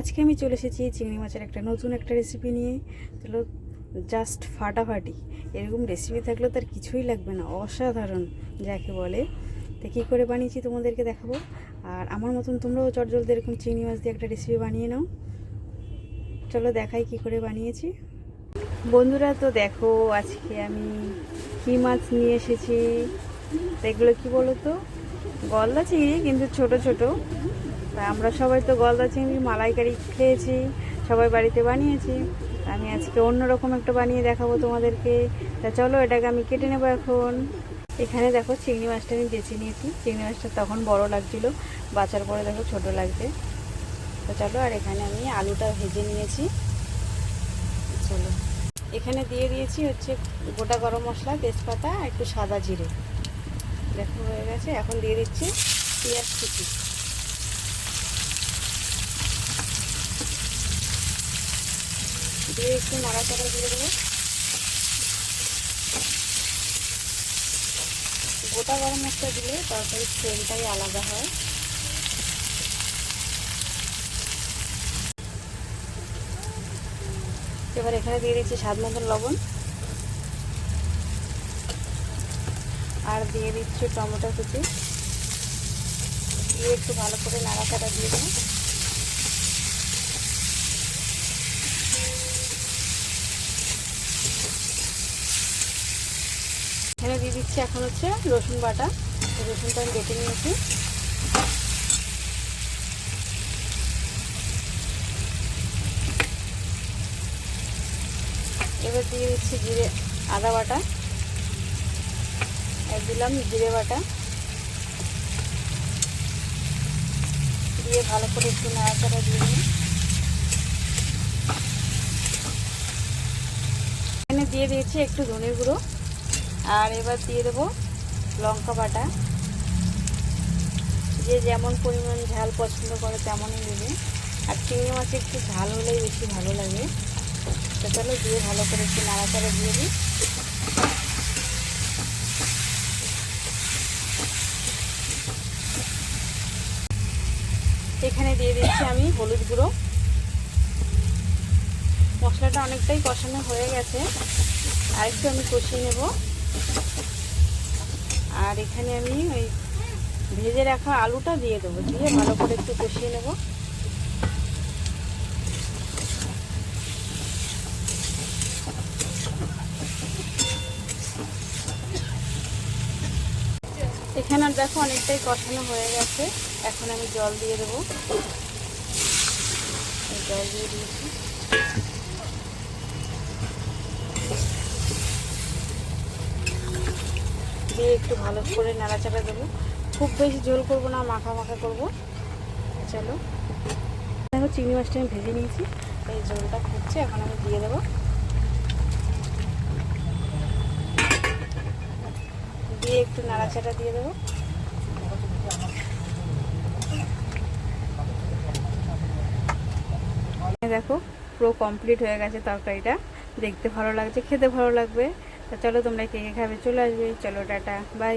আজকে আমি চলে এসেছি চিংড়ি মাছের একটা নতুন একটা রেসিপি নিয়ে। চলো জাস্ট ফাটাফাটি। এরকম রেসিপি থাকলে তার কিছুই লাগবে না, অসাধারণ, যাকে বলে। তো কী করে বানিয়েছি তোমাদেরকে দেখাবো? আর আমার মতন তোমরাও চটজলদি এরকম চিংড়ি মাছ দিয়ে একটা রেসিপি বানিয়ে নাও। চলো, দেখাই কি করে বানিয়েছি। বন্ধুরা, তো দেখো, আজকে আমি কী মাছ নিয়ে এসেছি? এগুলো কী বলো তো গলদা চিংড়ি, কিন্তু ছোট ছোট। তা আমরা সবাই তো গলদা চিংড়ি মালাইকারি খেয়েছি, সবাই বাড়িতে বানিয়েছি। আমি আজকে অন্যরকম একটা বানিয়ে দেখাবো তোমাদেরকে। তা চলো, এটাকে আমি কেটে নেব এখন। এখানে দেখো চিংড়ি মাছটা আমি বেছে নিয়েছি। চিংড়ি মাছটা তখন বড় লাগছিল, বাঁচার পরে দেখো ছোট লাগবে। তো চলো, আর এখানে আমি আলুটা ভেজে নিয়েছি। চলো, এখানে দিয়ে দিয়েছি হচ্ছে গোটা গরম মশলা, তেজপাতা একটু সাদা জিরে। দেখো হয়ে গেছে, এখন দিয়ে দিচ্ছি পেঁয়াজ কুচি। দিয়ে একটু নাড়াচাড়া দিয়ে দেবো। গোটা গরম মশলা দিলে তরকারির ফ্লেমটাই আলাদা হয়। এবার এখানে দিয়ে দিচ্ছি স্বাদ মতন লবণ। আর দিয়ে দিচ্ছি টমেটো কুচি। দিয়ে একটু ভালো করে নাড়াচাড়া দিয়ে দেবো। এখানে দিয়ে দিচ্ছি এখন হচ্ছে রসুন বাটা। রসুনটা আমি বেটে নিয়েছি। এবার দিয়ে দিচ্ছি জিরে, আদা বাটা। আর দিলাম জিরে বাটা। দিয়ে ভালো করে একটু নাড়াচাড়া দিয়ে দিই এখানে দিয়ে দিয়েছি একটু ধনে গুঁড়ো। আর এবার দিয়ে দেবো লঙ্কা বাটা। যে যেমন পরিমাণ ঝাল পছন্দ করে তেমনই দেবে। আর চিংড়ি মাছে একটু ঝাল হলেই বেশি ভালো লাগে। চলো দিয়ে ভালো করে একটু নাড়াচাড়া দিয়ে দিই। এখানে দিয়ে দিচ্ছি আমি হলুদ গুঁড়ো। মশলাটা অনেকটাই কষানো হয়ে গেছে। আর একটু আমি কষিয়ে নেব। আর এখানে আমি ওই ভেজে রাখা আলুটা দিয়ে দেবো, দিয়ে ভালো করে একটু কষিয়ে নেব। এখানে দেখো অনেকটাই কষানো হয়ে গেছে, এখন আমি জল দিয়ে দেবো। জল দিয়ে দিয়েছি। দিয়ে একটু ভালো করে নাড়াচাড়া দেবো। খুব বেশি ঝোল করব না, মাখা মাখা করব। চলো। দেখো, চিংড়ি মাছটা আমি ভেজে নিয়েছি। এই ঝোলটা ফুটছে এখন আমি দিয়ে দেবো। দিয়ে একটু নাড়াচাড়া দিয়ে দেবো। দেখো, পুরো কমপ্লিট হয়ে গেছে তরকারিটা। দেখতে ভালো লাগছে, খেতে ভালো লাগবে। তা চলো তোমরা কে কে খাবে? চলে আসবে। চলো টাটা। বাই